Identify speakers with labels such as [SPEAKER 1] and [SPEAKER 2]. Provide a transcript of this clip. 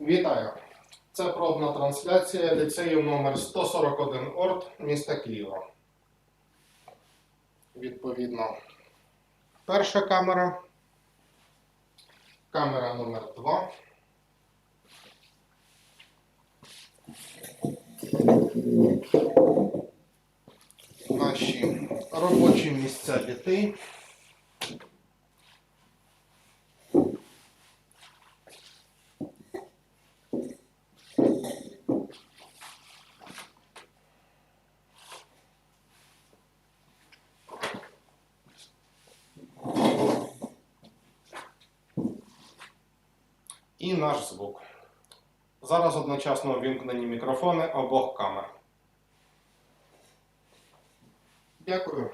[SPEAKER 1] Вітаю! Це пробна трансляція ліцею номер 141 ОРТ міста Києва. Відповідно, перша камера, камера номер 2. Наші робочі місця дітей. І наш звук. Зараз одночасно увімкнені мікрофони обох камер. Дякую.